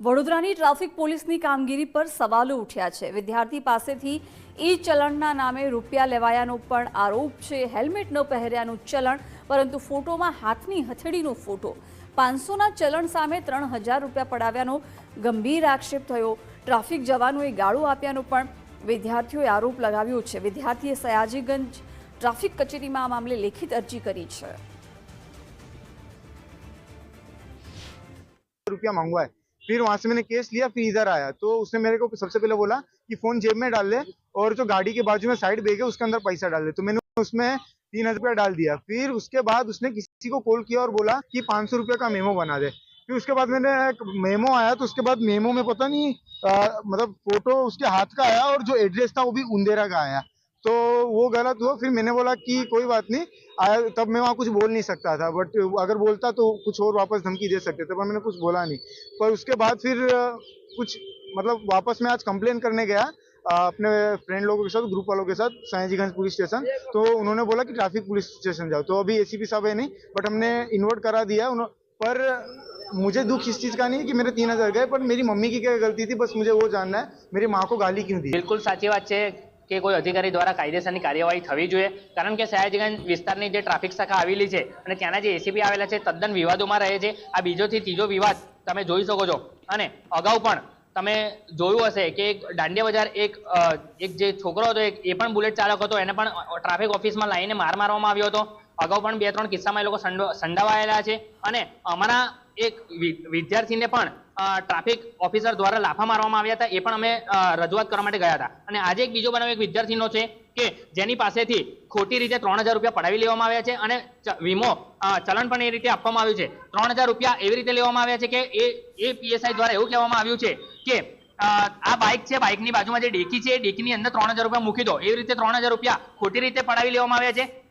વડોદરાની ટ્રાફિક પોલીસની કામગીરી પર સવાલો ઉઠ્યા છે. વિદ્યાર્થી પાસેથી ઈ ચલણના નામે રૂપિયા લેવાયાનો પણ આરોપ છે. હેલ્મેટ ન પહેર્યાનું ચલણ, પરંતુ ફોટોમાં હાથની હથેળીનો ફોટો. પાંચસોના ચલણ સામે ત્રણ હજાર રૂપિયા પડાવ્યાનો ગંભીર આક્ષેપ થયો. ટ્રાફિક જવાનોએ ગાળો આપ્યાનો પણ વિદ્યાર્થીઓએ આરોપ લગાવ્યો છે. વિદ્યાર્થીએ સયાજીગંજ ટ્રાફિક કચેરીમાં આ મામલે લેખિત અરજી કરી છે. રૂપિયા મંગવાય. फिर वहाँ से मैंने केस लिया फिर इधर आया। तो उसने मेरे को सबसे पहले बोला कि फ़ोन जेब में डाल ले और जो गाड़ी के बाजू में साइड बैग है उसके अंदर पैसा डाल दे। तो मैंने उसमें तीन हज़ार रुपया डाल दिया। फिर उसके बाद उसने किसी को कॉल किया और बोला कि पाँच सौ रुपये का मेमो बना दे। फिर उसके बाद मैंने एक मेमो आया तो उसके बाद मेमो में पता नहीं अ, मतलब फ़ोटो उसके हाथ का आया और जो एड्रेस था वो भी उंदेरा का आया। तो वो गलत तो हुआ फिर मैंने बोला कि कोई बात नहीं, आया, तब मैं वहाँ कुछ बोल नहीं सकता था बट अगर बोलता तो कुछ और वापस धमकी दे सकते थे, पर मैंने कुछ बोला नहीं। पर उसके बाद फिर कुछ मतलब वापस मैं आज कंप्लेन करने गया अपने फ्रेंड लोगों के साथ ग्रुप वालों के साथ, सयाजीगंज पुलिस स्टेशन तो उन्होंने बोला कि ट्रैफ़िक पुलिस स्टेशन जाओ। तो अभी एसीपी साहब है नहीं बट हमने इन्वर्ट करा दिया पर मुझे दुख इस चीज़ का नहीं है कि मेरे तीन हज़ार गए, पर मेरी मम्मी की क्या गलती थी, बस मुझे वो जानना है, मेरी माँ को गाली क्यों दी? बिल्कुल, साची बात है। કે કોઈ અધિકારી દ્વારા કાયદેસરની કાર્યવાહી થવી જોઈએ. કારણ કે સયાજીગંજ વિસ્તારની જે ટ્રાફિક શાખા આવેલી છે અને ત્યાંના જે એસીપી આવેલા છે, તદ્દન વિવાદોમાં રહે છે. આ બીજોથી ત્રીજો વિવાદ તમે જોઈ શકો છો. અને અગાઉ પણ તમે જોયું હશે કે એક દાંડિયા બજાર એક એક જે છોકરો હતો, એક એ પણ બુલેટ ચાલક હતો. એને પણ ટ્રાફિક ઓફિસમાં લાઈને માર મારવામાં આવ્યો હતો. અગાઉ પણ બે ત્રણ કિસ્સામાં એ લોકો સંડો- સંડાવાયેલા છે. અને અમારા એક વિદ્યાર્થીને પણ ટ્રાફિક ઓફિસર દ્વારા લાફા મારવામાં આવ્યા હતા. એ પણ અમે રજૂઆત કરવા માટે ગયા હતા. અને આજે એક બીજો બનાવ એક વિદ્યાર્થીનો છે કે જેની પાસેથી ખોટી રીતે ત્રણ હજાર રૂપિયા પડાવી લેવામાં આવ્યા છે અને વીમો ચલણ પણ એ રીતે આપવામાં આવ્યું છે. ત્રણ હજાર રૂપિયા એવી રીતે લેવામાં આવ્યા છે કે એ એ પીએસઆઈ દ્વારા એવું કહેવામાં આવ્યું છે કે આ બાઇક છે બાઇકની બાજુમાં જે ડેકી છે, એ ડેકીની અંદર ત્રણ હજાર રૂપિયા મૂકી દો. એવી રીતે ત્રણ હજાર રૂપિયા ખોટી રીતે પડાવી લેવામાં આવ્યા છે.